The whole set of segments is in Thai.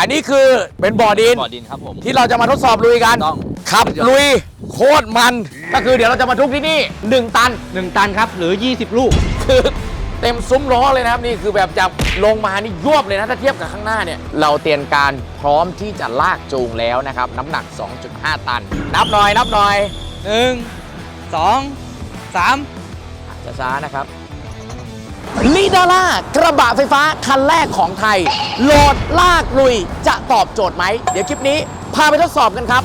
อันนี้คือเป็นบ่อดิน บ่อดินครับผม ที่เราจะมาทดสอบลุยกันต้อง ขับลุยโคตรมัน ก็คือเดี๋ยวเราจะมาทุกที่นี่ 1 ตัน 1 ตันครับ หรือ 20 ลูก คือเต็มซุ้มล้อเลยนะครับนี่คือแบบจับลงมานี่ยวบเลยนะถ้าเทียบกับข้างหน้าเนี่ย เราเตรียมการพร้อมที่จะลากจูงแล้วนะครับ น้ำหนัก 2.5 ตัน นับหน่อยนับหน่อย 1 2 3ช้าๆนะครับ ลีดาร่ากระบะไฟฟ้าคันแรกของไทย โหลดลากลุยจะตอบโจทย์ไหม เดี๋ยวคลิปนี้พาไปทดสอบกันครับ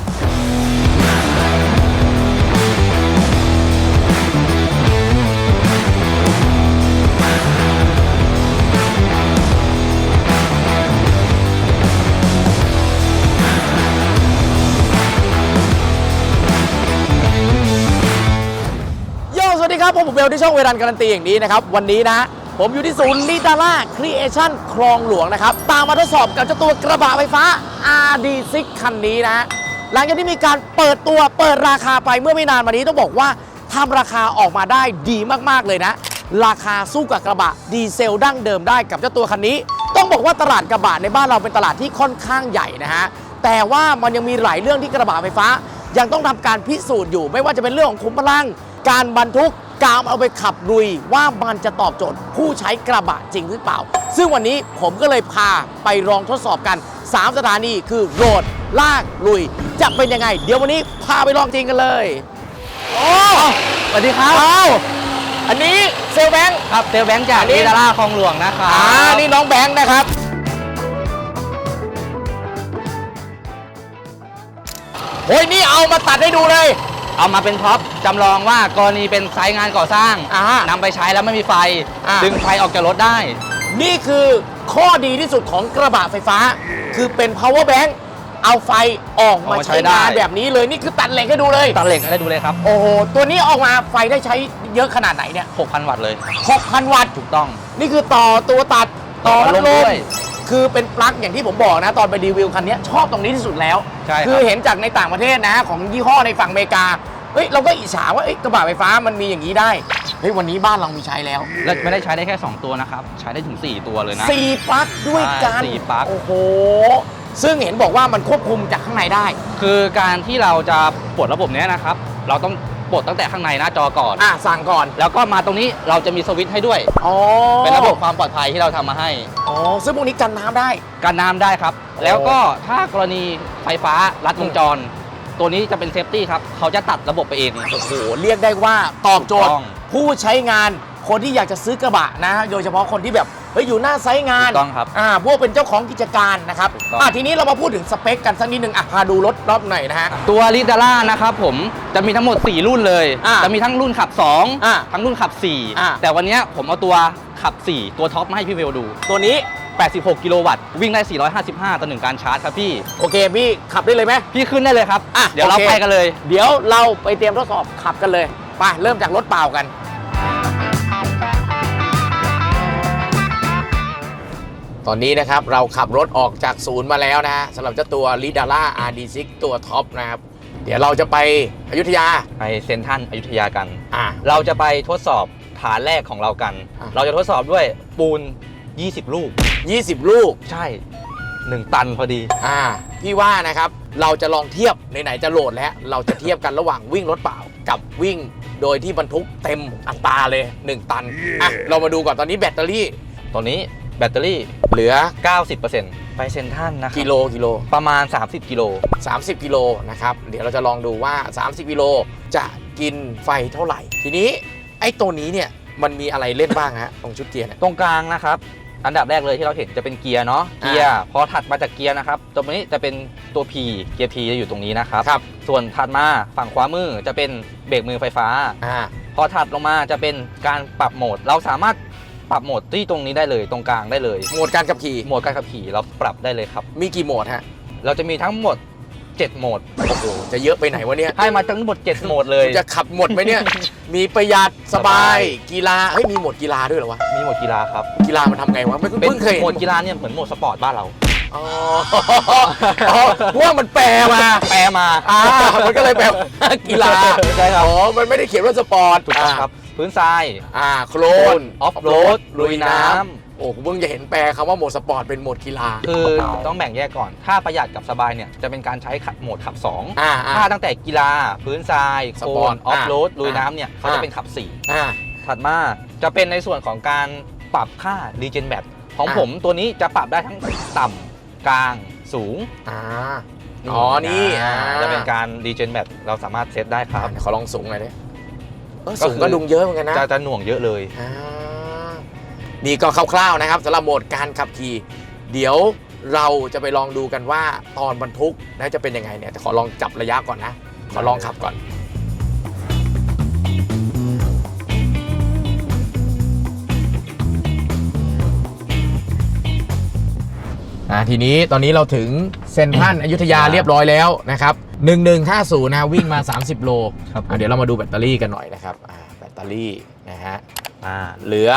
ครับผมเบลที่ช่องเวรันการันตีอย่างนี้นะครับ วันนี้นะผมอยู่ที่ศูนย์ลิตาร่าครีเอชั่นคลองหลวงนะครับ ตามมาทดสอบกับเจ้าตัวกระบะไฟฟ้า RD6 คันนี้นะ หลังจากที่มีการเปิดตัวเปิดราคาไปเมื่อไม่นานมานี้ต้องบอกว่าทำราคาออกมาได้ดีมากๆเลยนะ ราคาสู้กับกระบะดีเซลดั้งเดิมได้กับเจ้าตัวคันนี้ ต้องบอกว่าตลาดกระบะในบ้านเราเป็นตลาดที่ค่อนข้างใหญ่นะฮะแต่ว่ามันยังมีหลายเรื่องที่กระบะไฟฟ้า ยังต้องทำการพิสูจน์อยู่ ไม่ว่าจะเป็นเรื่องของขุมพลัง การบรรทุกการเอาไปขับลุยว่ามันจะตอบโจทย์ผู้ใช้กระบะจริงหรือเปล่า ซึ่งวันนี้ผมก็เลยพาไปลองทดสอบกัน 3 สถานีคือโรดลากลุย จะเป็นยังไง เดี๋ยววันนี้พาไปลองจริงกันเลยโอ้สวัสดีครับอ้าวอันนี้เซลแบงค์ครับเซลแบงค์จากอันนี้ลีดาร่าคลองหลวงนะครับอ่านี่น้องแบงค์นะครับ โอ้ยนี่เอามาตัดให้ดูเลย เอามาเป็นท็อปจำลองว่ากรณีเป็นไซต์งานก่อสร้างอ่านำไปใช้แล้วไม่มีไฟ อ่า ดึงไฟออกจากรถได้ นี่คือข้อดีที่สุดของกระบะไฟฟ้า คือเป็น power bank เอาไฟออกมาเอามาใช้ใช้งานได้แบบนี้เลยนี่คือตัดเหล็กให้ดูเลย ตัดเหล็กให้ดูเลยครับ โอ้โห ตัวนี้ออกมาไฟได้ใช้เยอะขนาดไหนเนี่ย6,000 วัตต์เลย 6,000 วัตต์ ถูกต้องนี่คือต่อตัวตัดต่อต่อพัดลลมมด้วย คือเป็นปลั๊กอย่างที่ผมบอกนะ ตอนไปรีวิวคันนี้ชอบตรงนี้ที่สุดแล้ว ใช่ครับ คือเห็นจากในต่างประเทศนะ ของยี่ห้อในฝั่งอเมริกาเฮ้ยเราก็อิจฉาว่าเอ้ยกระบะไฟฟ้ามันมีอย่างนี้ได้เฮ้ยวันนี้บ้านเรามีใช้แล้วและไม่ได้ใช้ได้แค่ 2 ตัวนะครับ ใช้ได้ถึง 4 ตัวเลยนะ สี่ปลั๊กด้วยกันใช่สี่ปลั๊ก โอ้โหซึ่งเห็นบอกว่ามันควบคุมจากข้างในได้ คือการที่เราจะปลดระบบเนี้ยนะครับ เราต้อง ปลดตั้งแต่ข้างในหน้าจอก่อน อะสั่งก่อนแล้วก็มาตรงนี้เราจะมีสวิตช์ให้ด้วย อ๋อเป็นระบบความปลอดภัยที่เราทำมาให้ อ๋อซึ่งพวกนี้กันน้ำได้ กันน้ำได้ครับโอ้แล้วก็ถ้ากรณีไฟฟ้าลัดวงจร ตัวนี้จะเป็นเซฟตี้ครับ เขาจะตัดระบบไปเอง โอ้โหเรียกได้ว่าตอบโจทถูย์กต้อง ผู้ใช้งานคนที่อยากจะซื้อกระบะนะ โดยเฉพาะคนที่แบบ เฮ้ยอยู่หน้าไซต์งานถูกต้องครับอ่าพวกเป็นเจ้าของกิจการนะครับถูกต้อง อ่าทีนี้เรามาพูดถึงสเปคกันสักนิดนึงอะพาดูรถรอบหน่อยนะฮะ ตัวลิดาร่านะครับผมจะมีทั้งหมด 4 รุ่นเลย อ่าจะมีทั้งรุ่นขับ อ่า2ทั้งรุ่นขับ อ่า4แต่วันเนี้ยผมเอาตัวขับ 4 ตัวท็อปมาให้พี่เวลดู ตัวนี้ 86 กิโลวัตต์ วิ่งได้ 455 ต่อหนึ่งการชาร์จครับพี่ โอเคพี่ขับได้เลยไหม พี่ขึ้นได้เลยครับ อะเดี๋ยวเราโอเคไปกันเลย เดี๋ยวเราไปเตรียมทดสอบขับกันเลย ไปเริ่มจากรถเปล่ากัน ตอนนี้นะครับเราขับรถออกจากศูนย์มาแล้วนะฮะสำหรับเจ้าตัว l i d a r a RD6 ตัวท็อปนะครับ เดี๋ยวเราจะไปอยุธยา ไปเซนทรันอยุธยากัน อ่าเราจะไปทดสอบฐานแรกของเรากัน อะ เราจะทดสอบด้วยปูน 20 ลูก 20 ลูก ใช่ 1 ตันพอดี อ่า พี่ว่านะครับ เราจะลองเทียบไหนๆจะโหลดแล้ว เราจะเทียบกันระหว่างวิ่งรถเปล่ากับวิ่งโดยที่บรรทุกเต็มอัตราเลย 1 ตัน อะ เรามาดูก่อนตอนนี้แบตเตอรี่ตัวนี้ แบตเตอรี่เหลือ 90%ไปเซนทรันนะครับกิโลกิโล ประมาณ 30 กิโล 30 กิโลนะครับ เดี๋ยวเราจะลองดูว่า 30 กิโลจะกินไฟเท่าไหร่ ทีนี้ไอ้ตัวนี้เนี่ยมันมีอะไรเล่นบ้างฮะตรงชุดเกียร์เนี่ยตรงกลางนะครับ อันดับแรกเลยที่เราเห็นจะเป็นเกียร์เนาะอ่าเกียร์พอถัดมาจากเกียร์นะครับตรงนี้จะเป็นตัว P เกียร์ P จะอยู่ตรงนี้นะครับครับ ส่วนถัดมาฝั่งขวามือจะเป็นเบรกมือไฟฟ้า อ่า พอถัดลงมาจะเป็นการปรับโหมด เราสามารถ ปรับโหมดที่ตรงนี้ได้เลยตรงกลางได้เลยโหมดการขับขี่โหมดการขับขี่เราปรับได้เลยครับ มีกี่โหมดฮะเราจะมีทั้งหมด 7 โหมดโอ้โหจะเยอะไปไหนวะเนี่ยให้มาทั้งหมด 7 โหมดเลย จะขับหมดไหมเนี่ย มีประหยัดสบายกีฬาเฮ้ยมีโหมดกีฬาด้วยเหรอวะมีโหมดกีฬาครับกีฬามันทำไงวะไม่เป็นเพิ่งเคยเห็นโหมดกีฬาเนี่ยเหมือนโหมดสปอร์ตบ้านเราอ๋ออ๋อเพราะว่ามันแปลมาแปลมาอ่ามันก็เลยแปลว่ากีฬาใช่ครับอ๋อมันไม่ได้เขียนว่าสปอร์ตถูกต้องครับ พื้นทรายอ่าโคลนออฟโรดลุยน้โอ้ผมเพิ่งจะเห็นแปลคำว่าโหมดสปอร์ตเป็นโหมดกีฬาคือต้องแบ่งแยกก่อน ถ้าประหยัดกับสบายเนี่ยจะเป็นการใช้ขับโหมดขับ2อ่าอ่าถ้าตั้งแต่กีฬา พื้นทรายสโคปอร์นตออฟโรดอ่าลุยน้ำเนี่ยเขาอ่าจะเป็นขับอ่า4ถัดมาจะเป็นในส่วนของการปรับค่ารีเจนแบตของอ่าผมตัวนี้จะปรับได้ทั้งต่ำกลางสูงอ่าอ๋อนี่อ่าจะเป็นการรีเจนแบตเราสามารถเซตได้คครัรับบขอลองสูงหน่อยดิ เออก็สูงคือก็ดุงเยอะเหมือนกันนะจะจะหน่วงเยอะเลยอ่านี่ก็คร่าวๆนะครับสำหรับโหมดการขับขี่ เดี๋ยวเราจะไปลองดูกันว่าตอนบรรทุกนะจะเป็นยังไงเนี่ยแต่ขอลองจับระยะก่อนนะ ขอลองขับก่อน อ่าทีนี้ตอนนี้เราถึงเซนทรัลอยุธยาเรียบร้อยแล้วนะครับ 1150นะวิ่งมา 30 โลครับอะเดี๋ยวเรามาดูแบตเตอรี่กันหน่อยนะครับอ่าแบตเตอรี่นะฮะอ่าเหลือ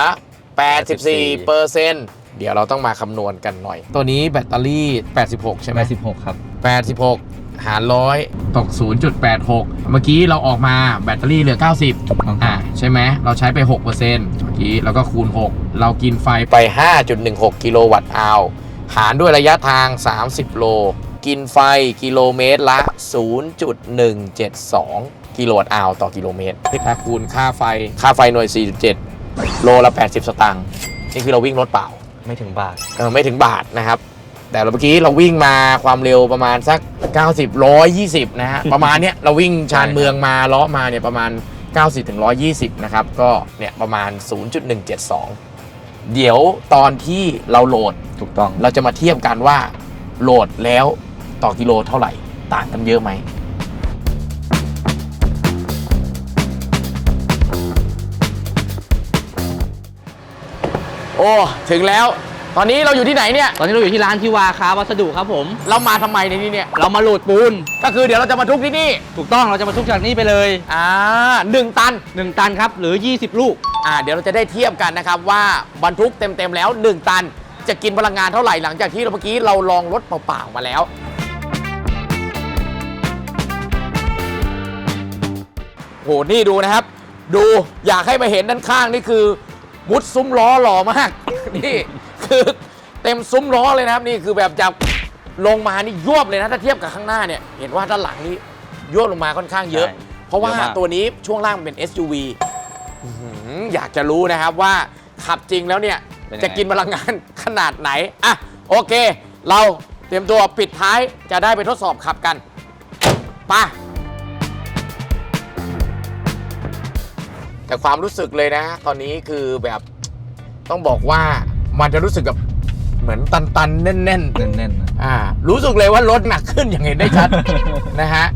84เปอร์เซ็นต์เดี๋ยวเราต้องมาคำนวณกันหน่อย ตัวนี้แบตเตอรี่ 86 ใช่ไหม 86 ครับ 86 หารร้อยตก 0.86 เมื่อกี้เราออกมาแบตเตอรี่เหลือ 90 อ่าใช่ไหมเราใช้ไป 6%เมื่อกี้แล้วก็คูณ 6 เรากินไฟไป 5.16 กิโลวัตต์อาวร์หารด้วยระยะทาง 30 โล กินไฟกิโลเมตรละ 0.172 กิโลวัตต์อาวร์ต่อกิโลเมตรถ้าคูณค่าไฟค่าไฟหน่วย 4.7 โลละ 80 สตางค์นี่คือเราวิ่งรถเปล่าไม่ถึงบาทเออไม่ถึงบาทนะครับ แต่เมื่อกี้เราวิ่งมาความเร็วประมาณสัก 90 120 นะฮะ ประมาณเนี้ยเราวิ่งชานเมืองมาเลาะมาเนี่ยประมาณ 90ถึง120 นะครับ ก็เนี่ยประมาณ 0.172 เดี๋ยวตอนที่เราโหลดถูกต้องเราจะมาเทียบกันว่าโหลดแล้ว ต่อกิโลเท่าไหร่ต่างกันเยอะไหมโอ้ถึงแล้ว ตอนนี้เราอยู่ที่ไหนเนี่ย ตอนนี้เราอยู่ที่ร้านทิวาคาวัสดุครับผม เรามาทำไมในนี้เนี่ย เรามาโหลดปูน ก็คือเดี๋ยวเราจะมาทุกที่นี่ ถูกต้องเราจะมาทุกจากนี้ไปเลย อ่าหนึ่งตัน 1 ตันครับหรือ 20 ลูก อ่า เดี๋ยวเราจะได้เทียบกันนะครับว่าบรรทุกเต็มๆแล้ว 1 ตัน จะกินพลังงานเท่าไหร่หลังจากที่เราเมื่อกี้เราลองรถเปล่าๆมาแล้ว หนี่ดูนะครับ ดูอยากให้มาเห็นด้านข้างนี่คือมุดซุ้มล้อหล่อมาก นี่คือเต็มซุ้มล้อเลยนะครับนี่คือแบบจากลงมานี่ยวบเลยนะถ้าเทียบกับข้างหน้าเนี่ยเห็นว่าด้านหลังนี่ยวบลงมาค่อนข้างเยอะ ใช่เพราะว่าเยอะมาก ตัวนี้ช่วงล่างมันเป็น SUV อื้อหืออยากจะรู้นะครับว่าขับจริงแล้วเนี่ย เป็นยังไง จะกินพลังงาน ขนาดไหน อะ โอเค เราเตรียมตัวปิดท้ายจะได้ไปทดสอบขับกันไป แต่ความรู้สึกเลยนะ ตอนนี้คือแบบต้องบอกว่ามันจะรู้สึกแบบเหมือนตันๆแน่นแน่นๆนะๆอ่า รู้สึกเลยว่ารถหนักขึ้นอย่างเห็นได้ชัด นะฮะ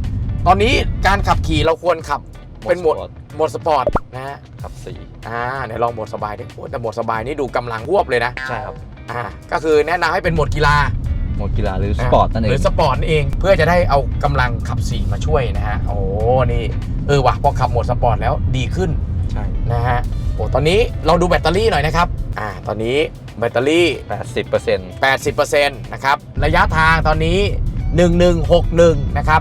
ตอนนี้การขับขี่เราควรขับเป็นโหมดโหมดสปอร์ตนะฮะครับสีอ่าเดี๋ยวลองโหมดสบายดิโอ้แต่โหมดสบายนี่ดูกำลังควบเลยนะ ใช่ครับอ่าก็คือแนะนำให้เป็นโหมดกีฬาโหมดกีฬาหรือสปอร์ตนั่นเอหรืงอสปอร์ตนั่นเองเพื่อจะได้เอากำลังขับสี่มาช่วยนะฮะ โอ้นี่เออว่ะพอขับโหมดสปอร์ตแล้วดีขึ้น ใช่ นะฮะโอ้ตอนนี้ลองดูแบตเตอรี่หน่อยนะครับอ่าตอนนี้แบตเตอรี่ 80เปอร์เซ็นต์80%นะครับระยะทางตอนนี้ 1161 นะครับ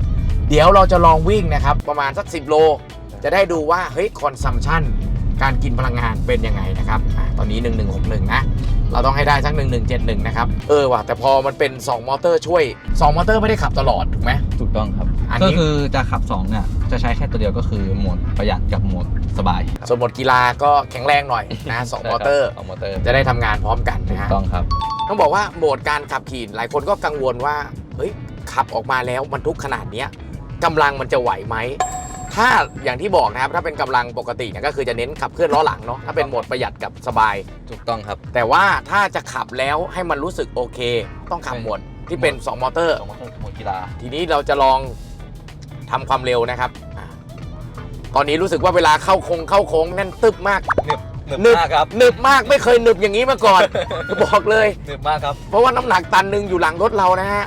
เดี๋ยวเราจะลองวิ่งนะครับ ประมาณสัก 10 โล จะได้ดูว่า เฮ้ยคอนซัมชันการกินพลังงานเป็นยังไงนะครับอ่าตอนนี้ 1161 นะ เราต้องให้ได้สัก1171นะครับ เออว่ะแต่พอมันเป็น 2 มอเตอร์ช่วย 2 มอเตอร์ไม่ได้ขับตลอด ถูกไหม ถูกต้องครับ อันนี้ ก็คือจะขับ2เนี่ยจะใช้แค่ตัวเดียวก็คือโหมดประหยัดกับโหมดสบายส่วนโหมดกีฬาก็แข็งแรงหน่อยนะ2มอเตอร์สองมอเตอร์จะได้ทำงานพร้อมกันถูนะกฮะ ต้องครับ ต้องบอกว่าโหมดการขับขี่หลายคนก็กังวลว่า เฮ้ย ขับออกมาแล้วบรรทุกขนาดเนี้ยกำลังมันจะไหวไหม ถ้าอย่างที่บอกนะครับถ้าเป็นกำลังปกติเนี่ยก็คือจะเน้นขับเคลื่อนล้อหลังเนาะถ้าเป็นโหมดประหยัดกับสบาย ถูกต้องครับ แต่ว่าถ้าจะขับแล้วให้มันรู้สึกโอเค ต้องขับโหมดที่เป็น 2 มอเตอร์ สองมอเตอร์โหมดกีฬาทีนี้เราจะลองทำความเร็วนะครับอ่าตอนนี้รู้สึกว่าเวลาเข้าโค้งเข้าโค้งแน่นตึบมาก หนึบหนึบหนึบมากครับหนึบมากไม่เคยหนึบอย่างนี้มาก่อน บอกเลย หนึบมากครับ เพราะว่าน้ำหนักตันหนึ่งอยู่หลังรถเรานะฮะ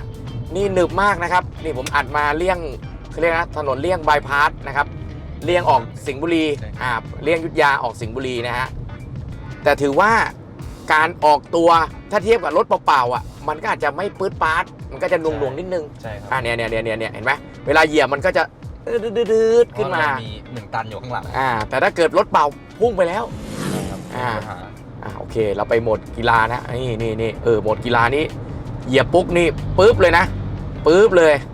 นี่หนึบมากนะครับ นี่ผมอัดมาเลี่ยง เขาเรียกนะถนนเลี่ยงบายพาสนะครับเลี่ยงออกสิงห์บุรีใช่อ่าเลี่ยงอยุทธยาออกสิงห์บุรีนะฮะแต่ถือว่าการออกตัวถ้าเทียบกับรถเปล่าๆอะมันก็อาจจะไม่ปื๊ดปาดมันก็จะหน่วงๆนิดนึงใช่ครับอ่าเนี่ยเนี่ยเนี่ยเนี่ยเนี่ยเห็นไหมเวลาเหยียบมันก็จะดืดๆๆขึ้นมาเพระเรมีหนึ่งตันอยู่ข้างหลังอ่าแต่ถ้าเกิดรถเปล่าพุ่งไปแล้วใช่ครับอ่ามีปัญหาอ่าโอเค เราไปโหมดกีฬานะนี่นี่นี่เออโหมดกีฬานี้เหยียบปุ๊บนี่ปุ๊บเลยนะปุ๊บเลยอยู่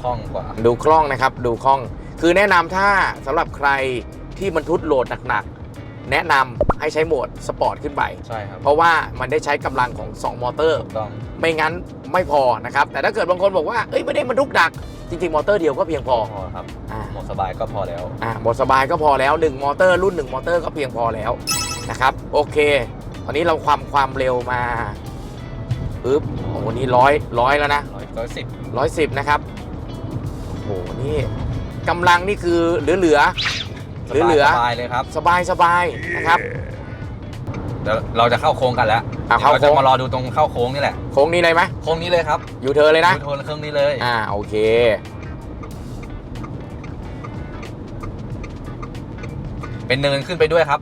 คล่องกว่า ดูคล่องนะครับ ดูคล่อง คือแนะนำถ้าสำหรับใครที่บรรทุกโหลดหนักๆ แนะนำให้ใช้โหมดสปอร์ตขึ้นไป ใช่ครับเพราะว่ามันได้ใช้กำลังของ 2 มอเตอร์ ถูกต้องไม่งั้นไม่พอนะครับ แต่ถ้าเกิดบางคนบอกว่า เอ้ยไม่ได้บรรทุกหนัก จริง ๆ มอเตอร์เดียวก็เพียงพอ พอครับอ่า หมดสบายก็พอแล้ว อ่าหมดสบายก็พอแล้ว 1 มอเตอร์รุ่น 1 มอเตอร์ก็เพียงพอแล้วนะครับ โอเค ตอนนี้เราความความเร็วมาปึ๊บโอ้โหนี่ร้อยร้อยแล้วนะร้อยร้อยสิบ ร้อยสิบนะครับโอ้โหนี่กำลังนี่คือเหลือเหลือเหลือเหลือสบายเลยครับ สบายสบายนะครับเดี๋ยวเราจะเข้าโค้งกันแล้วอะเข้าเราโค้จะงมารอดูตรงเข้าโค้งนี่แหละโค้งนี้เลยไหมโค้งนี้เลยครับอยู่เธอเลยนะดูโทนเครื่องนี้เลย อ่าโอเคเป็นเนินขึ้นไปด้วยครับ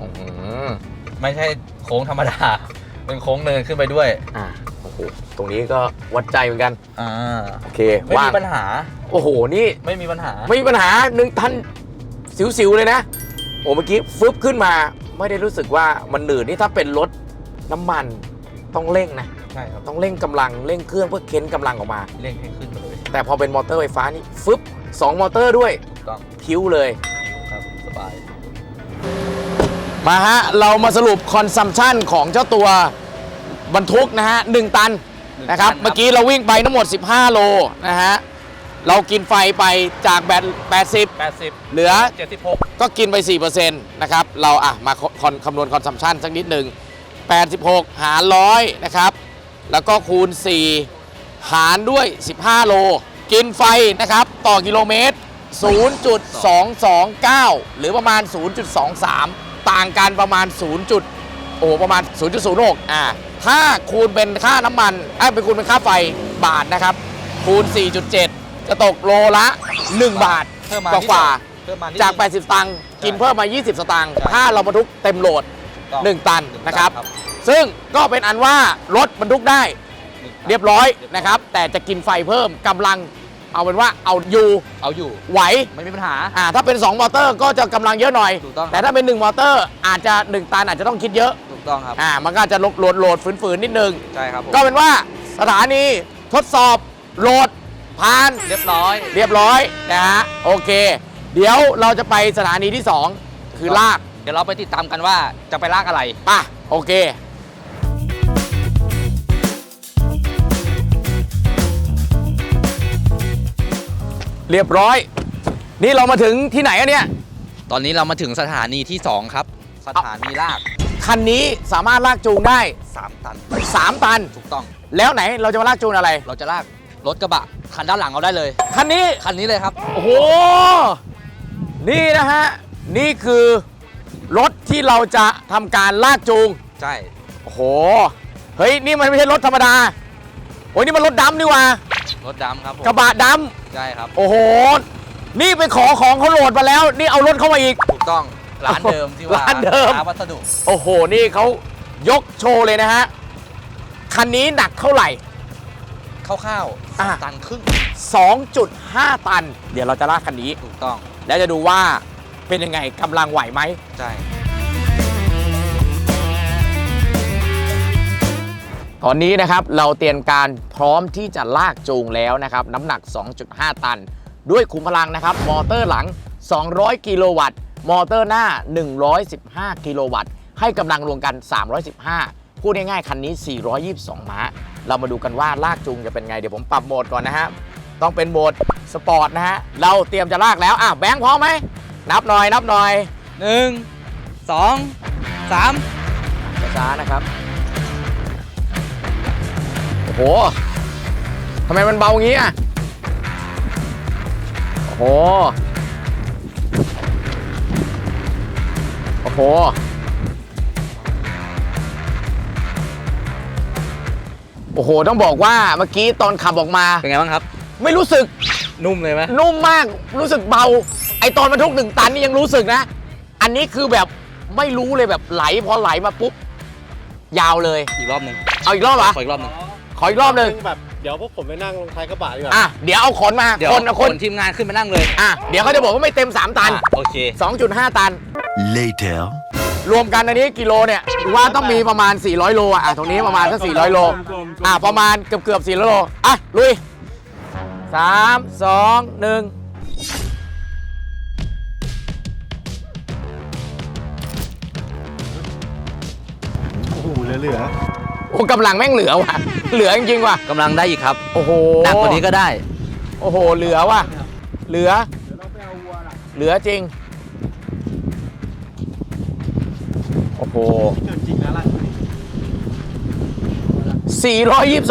อื้อหือไม่ใช่โค้งธรรมดา เป็นโค้งเนินขึ้นไปด้วย อ่า โอ้โหตรงนี้ก็วัดใจเหมือนกัน อ่าโอเคไม่ว่างมีปัญหาโอ้โห นี่ ไม่มีปัญหา ไม่มีปัญหาหนึ่งทันสิวๆเลยนะ โอ้เมื่อกี้ฟึบขึ้นมา ไม่ได้รู้สึกว่ามันหนืดนี่ถ้าเป็นรถน้ำมันต้องเร่งนะ ใช่ครับต้องเร่งกำลังเร่งเครื่องเพื่อเค้นกำลังออกมา เร่งให้ขึ้นมาเลยแต่พอเป็นมอเตอร์ไฟฟ้านี่ฟึบสองมอเตอร์ด้วย ถูกต้องคิ้วเลยคิวครับ สบาย มาฮะ เรามาสรุปคอนซัมชันของเจ้าตัว บรรทุกนะฮะหนึ่งตันหนึ่งนะครับตันครับ เมื่อกี้เราวิ่งไปทั้งหมด 15 โลนะฮะ เรากินไฟไปจากแบต80 80 เหลือ 76 ก็กินไป 4%นะครับ เราอะมาคอนคำนวณคอนซัมชันสักนิดหนึ่ง 86 หารร้อยนะครับ แล้วก็คูณ 4 หารด้วย 15 โล กินไฟนะครับ ต่อกิโลเมตร 0.229 หรือประมาณ 0.23 ต่างกันประมาณ 0. จุดโอ้โหประมาณ 0.06 อ่า ถ้าคูณเป็นค่าน้ำมันไอ้ยเป็นคูณเป็นค่าไฟบาทนะครับ คูณ 4.7 จะตกโลละ 1 บาทเพิ่มมากว่าเพิ่มมานิดจากนึง80 สตางค์กินเพิ่มมา 20 สตางค์ใช่ ถ้าเราบรรทุกเต็มโหลดต้อง1ตันหงนะครับตัซึ่งก็เป็นอันว่ารถบรรทุกได้หนึ่งตันเรียบร้อยนะครับ แต่จะกินไฟเพิ่มกำลังเอาเป็นว่าเอาอยู่เอาอยู่ไหว ไม่มีปัญหา อ่าถ้าเป็น 2 มอเตอร์ก็จะกำลังเยอะหน่อย ถูกต้องครับแต่ถ้าเป็น 1 มอเตอร์อาจจะ 1 ตันอาจจะต้องคิดเยอะถูก ต้องครับ อ่ามันก็อาจจะโหลดโหลดโหลดฝืนๆนิดนึง ใช่ครับผมก็เป็นว่าสถานีทดสอบโหลดผ่านเรียบร้อย เรียบร้อยนะฮะโอเค เดี๋ยวเราจะไปสถานีที่ 2 คือลากเดี๋ยวเราไปติดตามกันว่าจะไปลากอะไรป่ะโอเคเรียบร้อย นี่เรามาถึงที่ไหนอะเนี่ย ตอนนี้เรามาถึงสถานีที่ 2 ครับ สถานีลาก คันนี้สามารถลากจูงได้ 3 ตัน 3 ตัน ถูกต้อง แล้วไหนเราจะมาลากจูงอะไร เราจะลากรถกระบะ คันด้านหลังเอาได้เลย คันนี้ คันนี้เลยครับ โอ้โห นี่นะฮะ นี่คือรถที่เราจะทำการลากจูง ใช่ โอ้โห เฮ้ย นี่มันไม่ใช่รถธรรมดา โอ้ยนี่มันรถดำนี่หว่ารถดำครับผมกระบะดใช่ครับำโอ้โห นี่ไปขอของเขาโหลดมาแล้ว นี่เอารถเข้ามาอีก ถูกต้อง ร้านเดิมที่ว่าร้านเดิมค้วัสดุโอ้โห นี่เขายกโชว์เลยนะฮะ คันนี้หนักเท่าไหร่ คร่าวอะ ๆตันครึ่ง2.5 ตัน เดี๋ยวเราจะลากคันนี้ ถูกต้องแล้วจะดูว่าเป็นยังไงกำลังไหวไหม ใช่ตอนนี้นะครับเราเตรียมการพร้อมที่จะลากจูงแล้วนะครับน้ำหนัก 2.5 ตัน ด้วยขุมพลังนะครับ มอเตอร์หลัง 200 กิโลวัตต์ มอเตอร์หน้า 115 กิโลวัตต์ ให้กำลังรวมกัน 315 พูดง่ายๆ คันนี้ 422 ม้า เรามาดูกันว่าลากจูงจะเป็นไง เดี๋ยวผมปรับโหมดก่อนนะฮะ ต้องเป็นโหมดสปอร์ตนะฮะ เราเตรียมจะลากแล้ว อะแบงค์พร้อมไหม นับหน่อย นับหน่อยหนึ่งสองสามช้าๆนะครับ โอ้โหทำไมมันเบางี้อะ โอ้โห โอ้โห โอ้โห ต้องบอกว่าเมื่อกี้ตอนขับออกมา เป็นไงบ้างครับ ไม่รู้สึกนุ่มเลยไหมนุ่มมากรู้สึกเบา ไอตอนบรรทุกหนึ่งตันนี่ยังรู้สึกนะ อันนี้คือแบบไม่รู้เลยแบบไหลพอไหลมาปุ๊บ ยาวเลย อีกรอบหนึ่งเอาอีกรอบเหรอขออีกรอบหนึ่งขออีกรอบหนึ่งแบบเดี๋ยวพวกผมไปนั่งลงท้ายกระบะดีกว่าอะเดี๋ยวเอาขนมาเดี๋ยวคนเอาคนทีมงานขึ้นมานั่งเลยอะเดี๋ยวเขาจะบอกว่าไม่เต็ม 3 ตันอะโอเค 2.5 ตัน Later. รวมกันอันนี้กิโลเนี่ยว่าต้องมีประมาณ 400 โลอะอะตรงนี้ประมาณสัก400 โล อะประมาณเกือบเกือบ400 โล อะ ลุย 3 2 1โอ้โหเหลือเหลือโอ้กำลังแม่งเหลือว่ะ เหลือจริงๆว่ะกำลังได้อีกครับ โอ้โหหนักกว่านี้ก็ได้ โอ้โห เหลือว่ะ เหลือ เหลือจริง โอ้โหเกินจริงแล้วล่ะ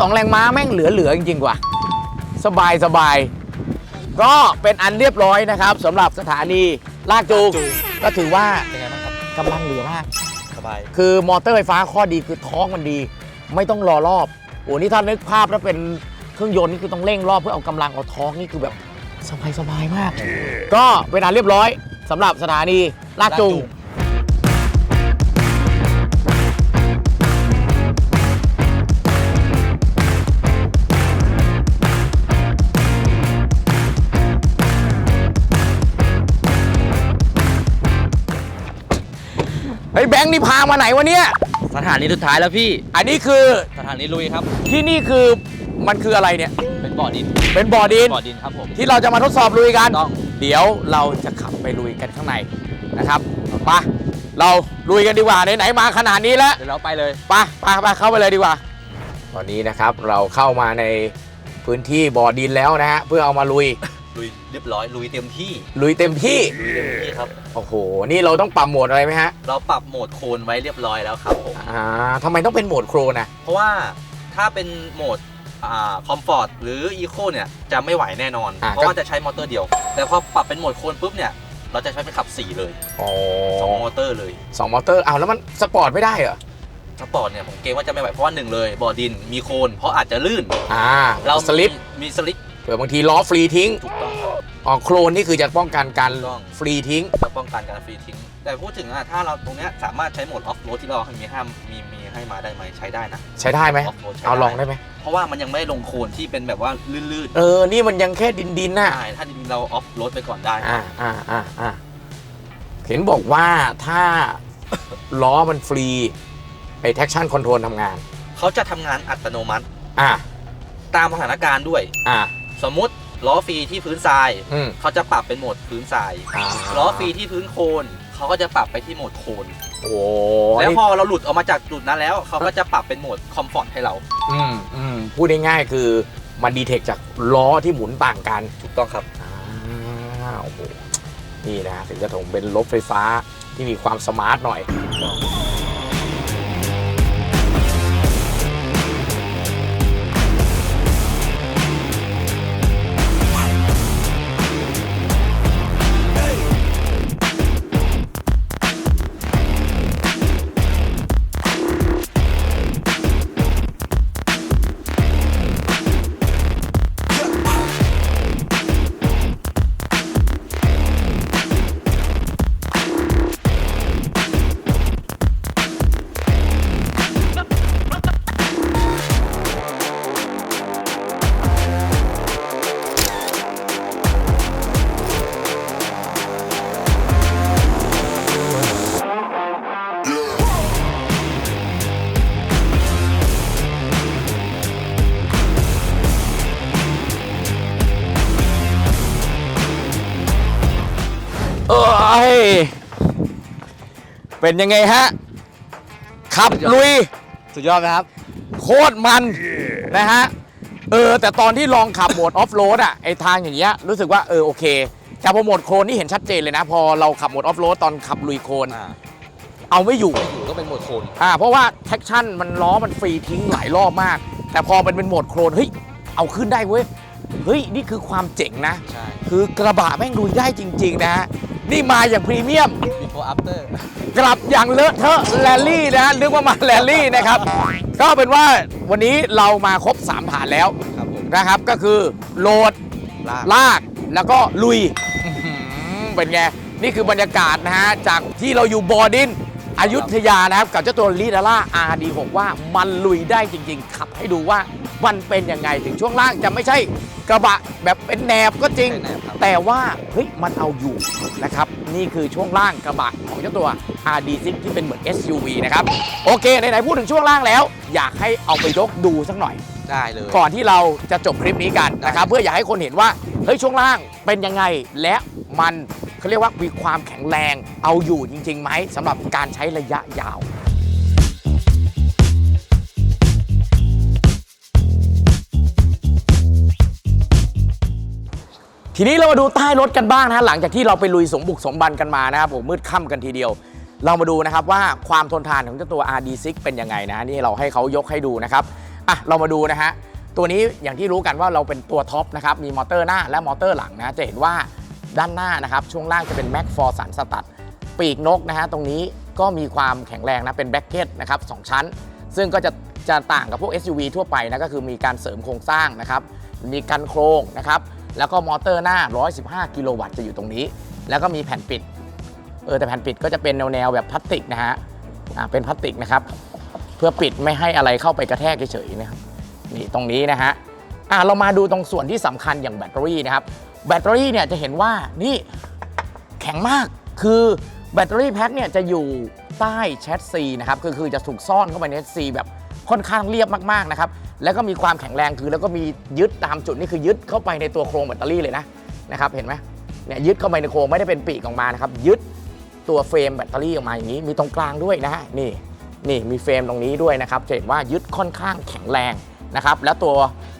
422 แรงม้าแม่งเหลือเหลือจริงๆว่ะสบายสบายก็เป็นอันเรียบร้อยนะครับสำหรับสถานีลากจูงก็ถือว่าเป็นไงบ้างครับกำลังเหลือมากสบาย คือมอเตอร์ไฟฟ้าข้อดีคือท้องมันดี ไม่ต้องรอรอบโอ้นี่ถ้านึกภาพแล้วเป็นเครื่องยนต์นี่คือต้องเร่งรอบเพื่อเอากำลังเอาท้องนี่คือแบบสบายสบายมาก ก็เป็นอันเรียบร้อยสำหรับสถานีลากจูงลากจูง เฮ้ยแบงค์นี่พามาไหนวะเนี่ย สถานีสุดท้ายแล้วพี่ อันนี้คือสถานีลุยครับ ที่นี่คือมันคืออะไรเนี่ย เป็นบ่อดินเป็นบ่อดิน บ่อดินครับผม ที่เราจะมาทดสอบลุยกัน ต้อง เดี๋ยวเราจะขับไปลุยกันข้างในนะครับไปะเราลุยกันดีกว่าไหนๆมาขนาดนี้แล้ว เดี๋ยวเราไปเลย ไปไปไปเข้าไปเลยดีกว่า ตอนนี้นะครับเราเข้ามาในพื้นที่บ่อดินแล้วนะฮะเพื่อเอามาลุย ลุยเรียบร้อยลุยเต็มที่ลุยเต็มที่ ลุยเต็มที่ครับ โอ้โห นี่เราต้องปรับโหมดอะไรไหมฮะ เราปรับโหมดโคนไว้เรียบร้อยแล้วครับผมอ่าทำไมต้องเป็นโหมดโครนะ เพราะว่าถ้าเป็นโหมดคอมฟอร์ตหรืออีโคเนี่ยจะไม่ไหวแน่นอน อ่า เพราะว่าจะใช้มอเตอร์เดียว แต่พอปรับเป็นโหมดโคนปุ๊บเนี่ยเราจะใช้เป็นขับ4เลยอ๋อ2มอเตอร์เลยสองมอเตอร์อ้าวแล้วมันสปอร์ตไม่ได้เหรอ สปอร์ตเนี่ยผมเกรงว่าจะไม่ไหวเพราะว่าหนึ่งเลยบ่อดินมีโคนเพราะอาจจะลื่น อ่าเราสลิป มีสลิป เผื่อบางทีล้อฟรีทิ้งถูกต้องครับอ๋อโครนนี่คือจะป้องกันการถูกต้องฟรีทิ้งจะป้องกันการฟรีทิ้ง แต่พูดถึงอะถ้าเราตรงเนี้ยสามารถใช้โหมดออฟโรดที่เรามีห้ามมีมีให้มาได้ไหมใช้ได้นะใช้ได้ไหม ออฟโรดใช้เอาลองได้ไหม เพราะว่ามันยังไม่ลงโคนที่เป็นแบบว่าลื่นเออ นี่มันยังแค่ดินดินๆน่ะๆใช่ถ้าจริงๆเราออฟโรดไปก่อนได้อ่าอ่าอ่าอ่าเห็นบอกว่าถ้า ล้อมันฟรีไอ้ traction control ทำงาน เขาจะทำงานอัตโนมัติ อ่าตามสถานการณ์ด้วย อ่า สมมุติล้อฟรีที่พื้นทรายอืม เขาจะปรับเป็นโหมดพื้นทรายอ่าล้อฟรีที่พื้นโคลนเขาก็จะปรับไปที่โหมดโคลนโอ้แล้วนี่พอเราหลุดออกมาจากจุดนั้นแล้วเขาก็จะปรับเป็นโหมดคอมฟอร์ตให้เราอืมอืมพูดง่ายๆคือมันดีเทคจากล้อที่หมุนต่างกันถูกต้องครับอ่าโอ้โหนี่นะถึงจะถงเป็นรถไฟฟ้าที่มีความสมาร์ทหน่อย เป็นยังไงฮะ ขับลุย สุดยอดไหมครับ โคตรมันนะฮะ เออ แต่ตอนที่ลองขับโหมดออฟโรดอะไอทางอย่างเงี้ยรู้สึกว่าเออโอเคแต่พอโหมดโคลนนี่เห็นชัดเจนเลยนะ พอเราขับโหมดออฟโรดตอนขับลุยโคลนอ่าเอาไม่อยู่ อยู่ก็เป็นโหมดโคนอ่าเพราะว่าแท็กชั่นมันล้อมันฟรีทิ้งหลายรอบมาก แต่พอเป็นเป็นโหมดโคลนเฮ้ยเอาขึ้นได้เว้ยเฮ้ยนี่คือความเจ๋งนะ ใช่ คือกระบะแม่งลุยได้จริง ๆ นะฮะ นี่มาอย่างพรีเมียม before after กลับอย่างเลอะเทอะแรลลี่นะนึกว่ามาแรลลี่นะครับ ก็เป็นว่าวันนี้เรามาครบ3ฐานแล้วครับผม นะครับ ก็คือโหลด ลาก ลากแล้วก็ลุยอื้อหือเป็นไง นี่คือบรรยากาศนะฮะ จากที่เราอยู่บอดินอยุธยานะครับ กับเจ้าตัวลีดาร่า RD6 ว่ามันลุยได้จริง ๆ ขับให้ดูว่ามันเป็นยังไง ถึงช่วงล่างจะไม่ใช่กระบะแบบเป็นแนบก็จริงใช่แนบครับ แต่ว่าเฮ้ยมันเอาอยู่นะครับ นี่คือช่วงล่างกระบะของเจ้าตัว RD6 ที่เป็นเหมือน SUV นะครับ โอเคไหนๆพูดถึงช่วงล่างแล้ว อยากให้เอาไปยกดูสักหน่อย ได้เลย ก่อนที่เราจะจบคลิปนี้กันนะครับ เพื่ออยากให้คนเห็นว่าเฮ้ยช่วงล่างเป็นยังไงและมันเขาเรียกว่ามีความแข็งแรงเอาอยู่จริงๆไหมสำหรับการใช้ระยะยาว ทีนี้เรามาดูใต้รถกันบ้างนะหลังจากที่เราไปลุยสมบุกสมบันกันมานะครับผมมืดค่ำกันทีเดียว เรามาดูนะครับว่าความทนทานของเจ้าตัว RD6 เป็นยังไงนะนี่เราให้เขายกให้ดูนะครับอะเรามาดูนะฮะตัวนี้อย่างที่รู้กันว่าเราเป็นตัวท็อปนะครับมีมอเตอร์หน้าและมอเตอร์หลังนะจะเห็นว่าด้านหน้านะครับช่วงล่างจะเป็นแม็กฟอร์สันสตัดปีกนกนะฮะตรงนี้ก็มีความแข็งแรงนะเป็นแบ็กเก็ตนะครับสองชั้น ซึ่งก็จะจะต่างกับพวก SUV ทั่วไปนะก็คือมีการเสริมโครงสร้างนะครับมีกันโครงนะครับ แล้วก็มอเตอร์หน้า 115 กิโลวัตต์จะอยู่ตรงนี้ แล้วก็มีแผ่นปิด เออแต่แผ่นปิดก็จะเป็นแนวๆแบบพลาสติกนะฮะ อ่าเป็นพลาสติกนะครับ เพื่อปิดไม่ให้อะไรเข้าไปกระแทกเฉยๆนะครับ นี่ตรงนี้นะฮะ อ่าเรามาดูตรงส่วนที่สำคัญอย่างแบตเตอรี่นะครับ แบตเตอรี่เนี่ยจะเห็นว่านี่แข็งมาก คือแบตเตอรี่แพ็คเนี่ยจะอยู่ใต้แชสซีนะครับคือคือจะถูกซ่อนเข้าไปในแชสซีแบบค่อนข้างเรียบมากๆนะครับ แล้วก็มีความแข็งแรงคือแล้วก็มียึดตามจุดนี่คือยึดเข้าไปในตัวโครงแบตเตอรี่เลยนะนะครับเห็นไหมเนี่ยยึดเข้าไปในโครงไม่ได้เป็นปีกออกมานะครับยึดตัวเฟรมแบตเตอรี่ออกมาอย่างนี้ มีตรงกลางด้วยนะฮะนี่นี่มีเฟรมตรงนี้ด้วยนะครับจะเห็นว่ายึดค่อนข้างแข็งแรงนะครับแล้วตัว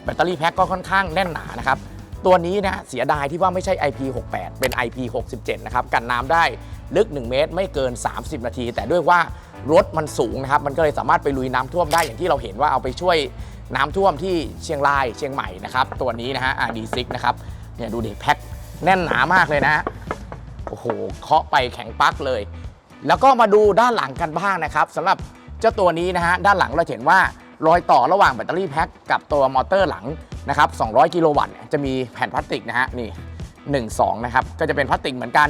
แบตเตอรี่แพ็คก็ค่อนข้างแน่นหนานะครับตัวนี้นะเสียดายที่ว่าไม่ใช่ IP68 เป็น IP67 นะครับกันน้ำได้ลึก 1 เมตร ไม่เกิน 30 นาที แต่ด้วยว่ารถมันสูงนะครับมันก็เลยสามารถไปลุยน้ำท่วมได้อย่างที่เราเห็นว่าเอาไปช่วย น้ำท่วมที่เชียงรายเชียงใหม่นะครับ ตัวนี้นะฮะ RD6 นะครับเนี่ยดูดิแพ็คแน่นหนามากเลยนะโอ้โหเคาะไปแข็งปักเลย แล้วก็มาดูด้านหลังกันบ้างนะครับสำหรับเจ้าตัวนี้นะฮะด้านหลังเราเห็นว่ารอยต่อระหว่างแบตเตอรี่แพ็คกับตัวมอเตอร์หลังนะครับ 200 กิโลวัตต์จะมีแผ่นพลาสติกนะฮะนี่1 2 นะครับ ก็จะเป็นพลาสติกเหมือนกัน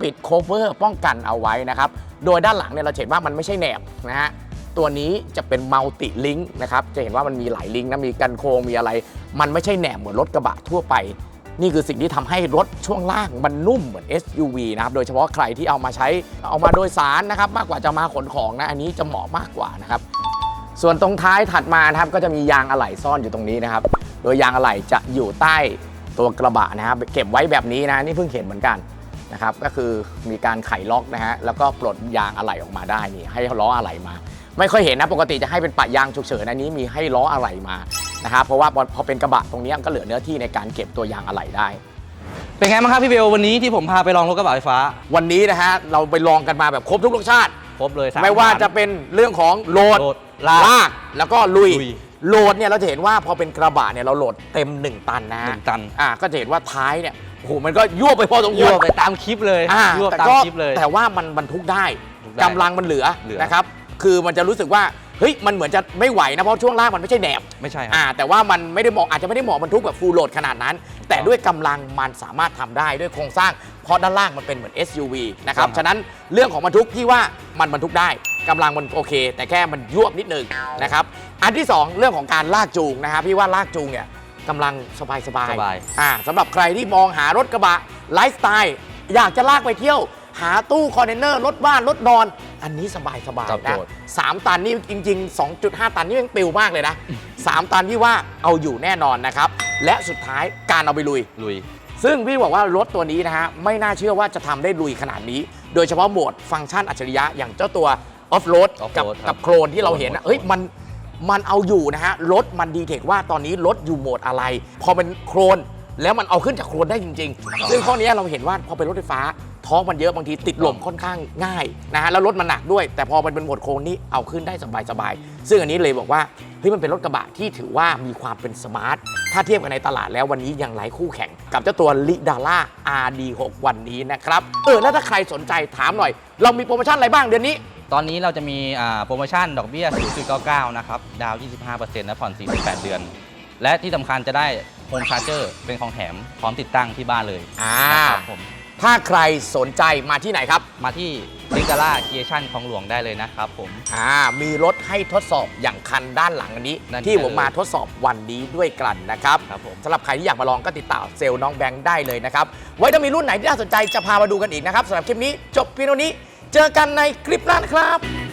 ปิดโคเวอร์ป้องกันเอาไว้นะครับ โดยด้านหลังเนี่ยเราเห็นว่ามันไม่ใช่แหนบนะฮะ ตัวนี้จะเป็นมัลติลิงก์นะครับ จะเห็นว่ามันมีหลายลิงก์นะ มีกันโครงมีอะไร มันไม่ใช่แหนบเหมือนรถกระบะทั่วไป นี่คือสิ่งที่ทำให้รถช่วงล่างมันนุ่มเหมือน SUV นะครับ โดยเฉพาะใครที่เอามาใช้เอามาโดยสารนะครับ มากกว่าจะมาขนของนะ อันนี้จะเหมาะมากกว่านะครับ ส่วนตรงท้ายถัดมานะครับ ก็จะมียางอะไหล่ซ่อนอยู่ตรงนี้นะครับ โดยยางอะไหล่จะอยู่ใต้ตัวกระบะนะครับเก็บไว้แบบนี้นะนี่เพิ่งเห็นเหมือนกันนะครับก็คือมีการไขล็อกนะฮะแล้วก็ปลดยางอะไหล่ออกมาได้นี่ให้ล้ออะไหล่มา ไม่ค่อยเห็นนะ ปกติจะให้เป็นปะยางฉุกเฉินอันนี้มีให้ล้ออะไหล่มานะครับเพราะว่าพอพอเป็นกระบะตรงนี้ก็เหลือเนื้อที่ในการเก็บตัวยางอะไหล่ได้ เป็นไงบ้างครับพี่เบลวันนี้ที่ผมพาไปลองรถกระบะไฟฟ้า วันนี้นะฮะเราไปลองกันมาแบบครบทุกรสชาติ ครบเลยสไม่ว่าคันจะเป็นเรื่องของโหลดโหลดลากกแล้วก็ลุยลุยโหลดเนี่ยเราจะเห็นว่าพอเป็นกระบะเนี่ยเราโหลดเต็ม 1 ตันนะหฮะนึ่งตัน อ่าก็จะเห็นว่าท้ายเนี่ยโอ้โหมันก็ยั่วไปพอสมควยั่รวไปตามคลิปเลยอ่ายั่วแต่ตามก็คลิปเลย แต่ว่ามันบรรทุกได้บรรทุกได้กำลังมันเหลือเหลือ นะครับ คือมันจะรู้สึกว่าเฮ้ยมันเหมือนจะไม่ไหวนะเพราะช่วงล่างมันไม่ใช่แหนบไม่ใช่คอ่ารับแต่ว่ามันไม่ได้เหมาะอาจจะไม่ได้เหมาะบรรทุกแบบฟูลโหลดขนาดนั้น แต่ด้วยกำลังมันสามารถทำได้ด้วยโครงสร้างเพราะด้านล่างมันเป็นเหมือน SUV นะครับครับ ฉะนั้นเรื่องของบรรทุกพี่ว่ามันบรรทุกได้กำลังมันโอเค แต่แค่มันยวบนิดนึงนะครับอันที่2เรื่องของการลากจูงนะครับพี่ว่าลากจูงเนี่ยกำลังสบายสบายสบาย อ่าสำหรับใครที่มองหารถกระบะไลฟ์สไตล์อยากจะลากไปเที่ยว หาตู้คอนเทนเนอร์รถบ้านรถนอน อันนี้สบายสบายตอบนะโจทย์ สามตันนี่จริง ๆ 2.5 ตันนี่ยังปิวมากเลยนะ 3 ตันที่ว่าเอาอยู่แน่นอนนะครับ และสุดท้ายการเอาไปลุย ลุย ซึ่งพี่บอกว่ารถตัวนี้นะฮะ ไม่น่าเชื่อว่าจะทำได้ลุยขนาดนี้ โดยเฉพาะโหมดฟังก์ชันอัจฉริยะอย่างเจ้าตัวออฟโรด Off-road กับครับกับโครนที่เราเห็นนะโครนเฮ้ย มันมันเอาอยู่นะฮะ รถมันดีเทคว่าตอนนี้รถอยู่โหมดอะไร พอเป็นโครนแล้วมันเอาขึ้นจากโครนได้จริง ๆ ซึ่งข้อนี้เราเห็นว่าพอเป็นรถไฟฟ้า ท้องมันเยอะบางทีติดลมค่อนข้างง่ายนะฮะแล้วรถมันหนักด้วย แต่พอมันเป็นโหมดโครนนี่เอาขึ้นได้สบายๆซึ่งอันนี้เลยบอกว่าเฮ้ยมันเป็นรถกระบะที่ถือว่ามีความเป็นสมาร์ทถ้าเทียบกันในตลาดแล้ววันนี้ยังไร้คู่แข่ง กับเจ้าตัวลิดาร่า RD6 วันนี้นะครับเออแล้วถ้าใครสนใจถามหน่อย เรามีโปรโมชั่นอะไรบ้างเดือนนี้ ตอนนี้เราจะมีอ่าโปรโมชั่นดอกเบี้ย 0.99 นะครับ ดาวน์25%และผ่อน 48 เดือน และที่สำคัญจะได้โฮมชาร์เจอร์เป็นของแถมพร้อมติดตั้งที่บ้านเลยอ่า นะครับผม ถ้าใครสนใจมาที่ไหนครับ มาที่ลิกาล่าเกียร์ชั่นของหลวงได้เลยนะครับผม อ่ามีรถให้ทดสอบอย่างคันด้านหลังอันนี้ นั่นที่เลยผมมาทดสอบวันนี้ด้วยกันนะครับครับผม สำหรับใครที่อยากมาลองก็ติดต่อเซลล์น้องแบงค์ได้เลยนะครับ ไว้ถ้ามีรุ่นไหนที่น่าสนใจจะพามาดูกันอีกนะครับสำหรับคลิปนี้จบเพียงเท่านี้ เจอกันในคลิปหน้านะครับ